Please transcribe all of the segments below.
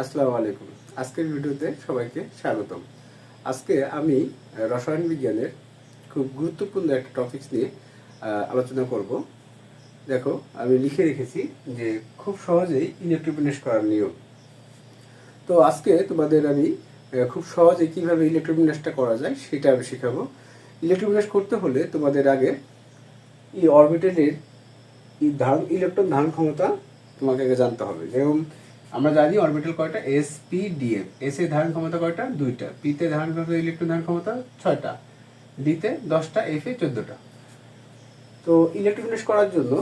আসসালামু আলাইকুম। আজকের ভিডিওতে সবাইকে স্বাগতম। আজকে আমি রসায়ন বিজ্ঞানের খুব গুরুত্বপূর্ণ একটা টপিকস নিয়ে আলোচনা করব। দেখো, আমি লিখে রেখেছি যে খুব সহজেই ইলেকট্রোবিনেস করার নিয়ম। তো আজকে তোমাদের আমি খুব সহজে কীভাবে ইলেকট্রোবিনেসটা করা যায় সেটা আমি শেখাবো। ইলেকট্রোবিনেস করতে হলে তোমাদের আগে এই অরবিটালের ধারণ ইলেকট্রন ধারণ ক্ষমতা তোমাকে আগে জানতে হবে। যেরকম আমরা জানি অরবিটাল কয়টা? এস পি ডিএফ এস এর ধারণ ক্ষমতা কয়টা? দুইটা। পি তে ধারণ ক্ষমতা ইলেকট্রন ধারণ ক্ষমতা ছয়টা। ডি তে দশটা এফ এ চোদ্দটা। তো ইলেকট্রোবিনেস করার জন্য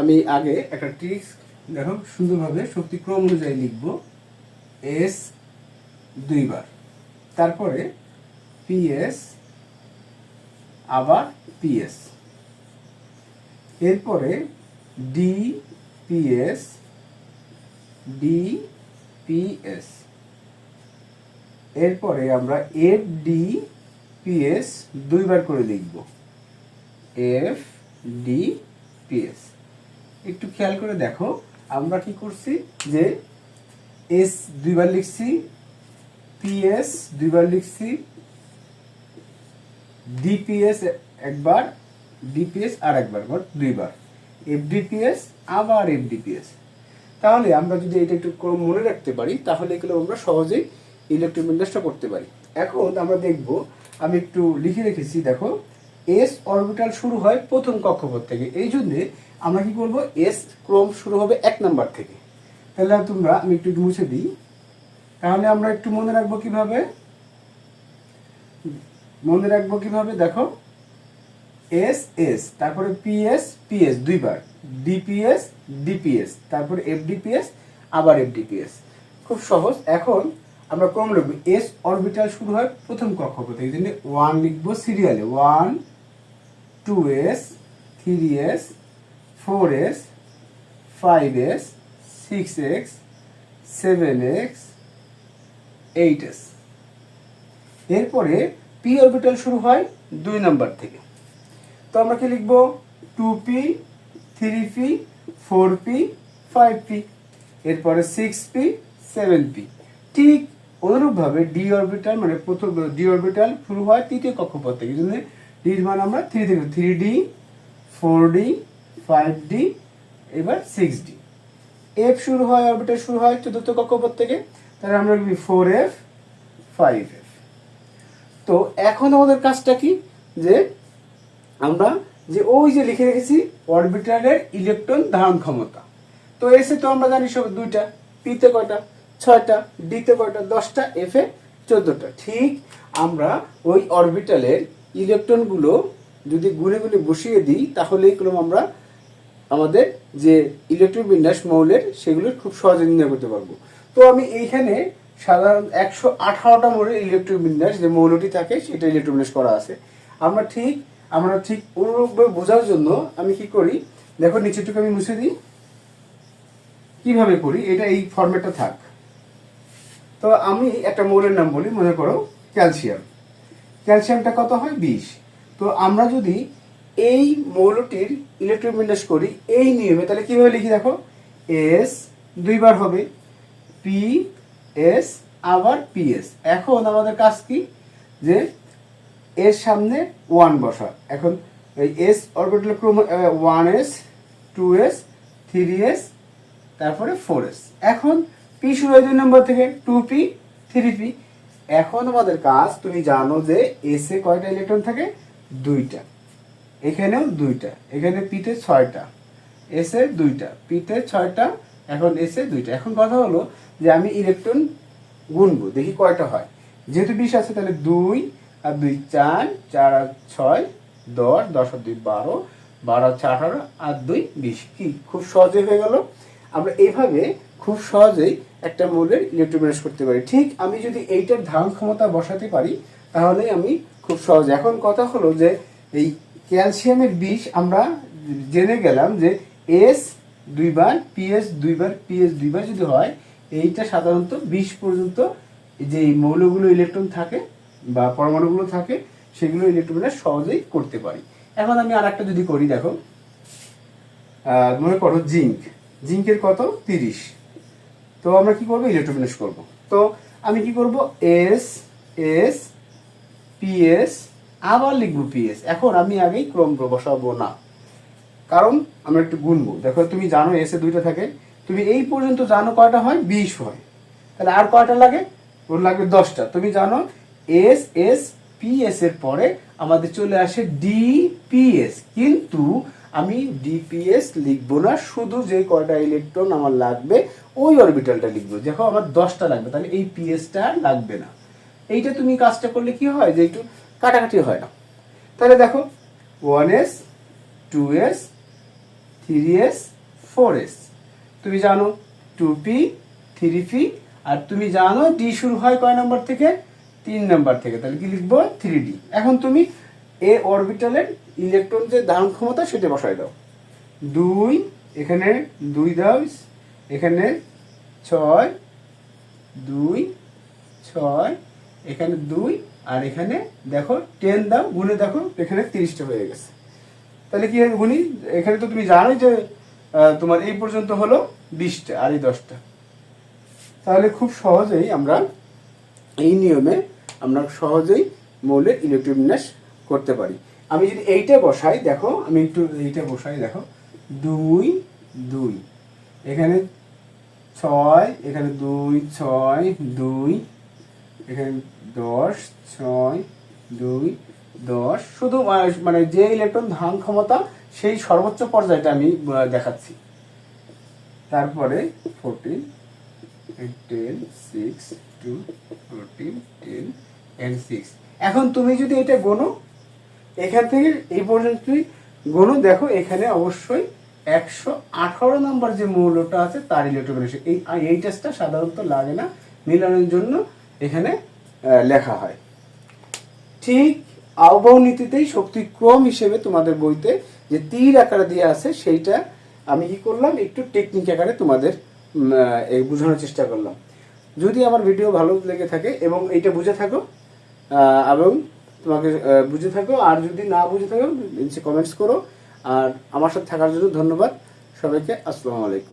আমি আগে একটা ট্রিক্স দেখো, সুন্দরভাবে শক্তি ক্রম অনুযায়ী লিখব। এস দুইবার। তারপরে পিএস আবার পিএস এরপরে ডি পিএস ডি পিএস এরপরে আমরা এফ ডি পিএস দুইবার করে লিখব। এফ ডি পিএস একটু খেয়াল করে দেখো, আমরা কি করছি যে এস দুইবার লিখছি পিএস দুইবার লিখছি ডিপিএস একবার ডিপিএস আর একবার দুইবার। এফডিপিএস আবার এফডিপিএস তাহলে আমরা যদি এটা একটু মনে রাখতে পারি, তাহলে এগুলো আমরা সহজেই ইলেকট্রোমিন্ডাসটা করতে পারি। এখন আমরা দেখব, আমি একটু লিখে রেখেছি, দেখো এস অরবিটাল শুরু হয় প্রথম কক্ষপথ থেকে। এই জন্যে আমরা কি করব এস ক্রম শুরু হবে এক নাম্বার থেকে। তাহলে তোমরা, আমি একটু মুছে দিই। তাহলে আমরা একটু মনে রাখব কীভাবে? মনে রাখব কীভাবে? দেখো এস এস তারপরে পিএস পিএস দুইবার। ডিপিএস ডিপিএস তারপরে এফডিপিএস আবার এফডিপিএস খুব সহজ। এখন আমরা ক্রম লিখব। এস অরবিটাল শুরু হয় প্রথম কক্ষপথে। এই জন্য ওয়ান লিখব সিরিয়ালে one two S three S four S five S six X seven X eight S এরপরে পি অরবিটাল শুরু হয় দুই নাম্বার থেকে। তো আমরা কি লিখব? Two P three P four P five P এরপরে সিক্স পি সেভেন পি ঠিক অনুরূপভাবে ডি অরবিটাল মানে প্রথম ডি অরবিটাল শুরু হয় তৃতীয় কক্ষপথ থেকে জন্য ডির মান আমরা থ্রি থেকে three D four D five D এবার সিক্স ডি এফ শুরু হয় অরবিটাল শুরু হয় চতুর্থ কক্ষপথ থেকে, তাহলে আমরা লিখবি ফোর এফ ফাইভ এফ তো এখন আমাদের কাজটা কি? যে আমরা যে ওই যে লিখে রেখেছি অরবিটালের ইলেকট্রন ধারণ ক্ষমতা। তো এসে তো আমরা জানি সব দুইটা, পিতে কয়টা, ছয়টা, ডিতে কয়টা, দশটা এফে চোদ্দটা। ঠিক আমরা ওই অরবিটালের ইলেকট্রনগুলো যদি গুনে গুনে বসিয়ে দিই তাহলে এগুলো আমরা আমাদের যে ইলেকট্রন বিন্যাস মৌলের সেগুলো খুব সহজে নির্ণয় করতে পারব। তো আমি এইখানে সাধারণ একশো আঠারোটা মৌলের ইলেকট্রন বিন্যাস যে মৌলটি থাকে, সেটা ইলেকট্রন বিন্যাস করা আছে। আমরা ঠিক আমরা ঠিক অনুরূপভাবে বোঝার জন্য আমি কি করি? দেখো নিচেটুকু আমি মুছে দিই। কীভাবে করি? এটা এই ফর্মেটটা থাক। তো আমি একটা মৌলের নাম বলি, মনে করো ক্যালসিয়াম। ক্যালসিয়ামটা কত হয়? বিষ তো আমরা যদি এই মৌলটির ইলেকট্রন বিন্যাস করি, এই নিয়মে, তাহলে কীভাবে লিখি দেখো? এস দুইবার হবে। পি এস আবার পিএস এখন আমাদের কাজ কি? যে এর সামনে ওয়ান বসা এখন এই এস অরবিটাল ক্রম one S two S three S তারপরে ফোর এস এখন পি শুরু দুই নম্বর থেকে টু পি থ্রি পি এখন আমাদের কাজ, তুমি জানো যে এস এ কয়টা ইলেকট্রন থাকে? দুইটা। এখানেও দুইটা। এখানে পিতে ছয়টা। এস এ দুইটা। পিতে ছয়টা, এখন এস এ দুইটা। এখন কথা হলো যে আমি ইলেকট্রন গুনবো, দেখি কয়টা হয়। যেহেতু বিশ আছে, তাহলে দুই আর দুই চার চার ছয়, দশ দশ দুই বারো বারো আর চার আঠারো, আর দুই বিশ। কি? খুব সহজে হয়ে গেল। আমরা এইভাবে খুব সহজেই একটা মৌলের ইলেকট্রোবিনাস করতে পারি। ঠিক আমি যদি এইটার ধারণ ক্ষমতা বসাতে পারি, তাহলে আমি খুব সহজ। এখন কথা হলো যে এই ক্যালসিয়ামের বিষ আমরা জেনে গেলাম যে এস দুইবার, পিএস দুইবার পিএস দুইবার যদি হয়, এইটা সাধারণত বিশ পর্যন্ত যে মৌলগুলো ইলেকট্রন থাকে বা পরমাণুগুলো থাকে, সেগুলো ইলেকট্রন সহজেই করতে পারি। এখন আমি আর একটা যদি করি, দেখো। মনে করো জিঙ্ক। জিঙ্কের কত? তিরিশ। তো আমরা কি করব? ইলেকট্রোবিনেস করব। তো আমি কি করব? এস এস পিএস আবার লিখব পিএস এখন আমি আগেই ক্রম বসাবো না। কারণ আমরা একটু গুনবো। দেখো, তুমি জানো এসে দুইটা থাকে। তুমি এই পর্যন্ত জানো কয়টা হয়? বিশ হয়। তাহলে আর কয়টা লাগে? ওর লাগবে দশটা। তুমি জানো এস এস পিএস এর পরে আমাদের চলে আসে ডিপিএস কিন্তু আমি ডিপিএস লিখব না, শুধু যে কয়টা ইলেকট্রন আমার লাগবে, ওই অরবিটালটা লিখব। দেখো, আমার দশটা লাগবে, তাহলে এই পিএসটা লাগবে না। এইটা তুমি কাজটা করলে কি হয়, যে একটু কাটাকাটি হয় না। তাহলে দেখো one S two S three S four S তুমি জানো টু পি থ্রি পি আর তুমি জানো ডি শুরু হয় কয় নাম্বার থেকে? তিন নাম্বার থেকে, তাহলে কি লিখব? থ্রি ডি এখন তুমি এ অরবিটালের ইলেকট্রন যে ধারণ ক্ষমতা সেটা বসাই দাও। দুই, এখানে দুই দাও, এখানে ছয়, দুই, ছয়, এখানে দুই, আর এখানে দেখো টেন দাও, গুনে দেখো, এখানে তিরিশটা হয়ে গেছে। তাহলে কি গুনি? এখানে তো তুমি জানোই যে তোমার এই পর্যন্ত হলো বিশটা, আর এই দশটা। তাহলে খুব সহজেই আমরা এই নিয়মে আমরা সহজেই মৌলের ইলেকট্রোবিন্যাস করতে পারি। আমি যদি এইটা বসাই, দেখো, আমি একটু এইটা বসাই, দেখো। দুই দুই। এখানে ছয়, এখানে দুই, ছয়, দুই। এখানে দশ, ছয়, দুই, দশ। শুধু মানে যে ইলেকট্রন ধারণ ক্ষমতা, সেই সর্বোচ্চ পর্যায়টা আমি দেখাচ্ছি। তারপরে fourteen ten six two fourteen ten and six এখন তুমি যদি এটা গোনো, এখান থেকে এই পর্যন্ত তুমি গোনো, দেখো এখানে অবশ্যই একশো আঠারো নম্বর যে মৌলটা আছে তার ইলেকট্রোবিনেশন এই এই টেস্টটা সাধারণত লাগে না, মিলানোর জন্য এখানে লেখা হয়। ঠিক আহ্বান নীতিতেই শক্তি ক্রম হিসেবে তোমাদের বইতে যে তীর আকারে দিয়ে আছে, সেইটা আমি কি করলাম, একটু টেকনিক আকারে তোমাদের বোঝানোর চেষ্টা করলাম। যদি আমার ভিডিও ভালো লেগে থাকে এবং এইটা বুঝে থাকো এবং তোমাকে বুঝে থাকো, আর যদি না বুঝে থাকো, নিচে কমেন্টস করো। আর আমার সাথে থাকার জন্য ধন্যবাদ। সবাইকে আসসালামু আলাইকুম।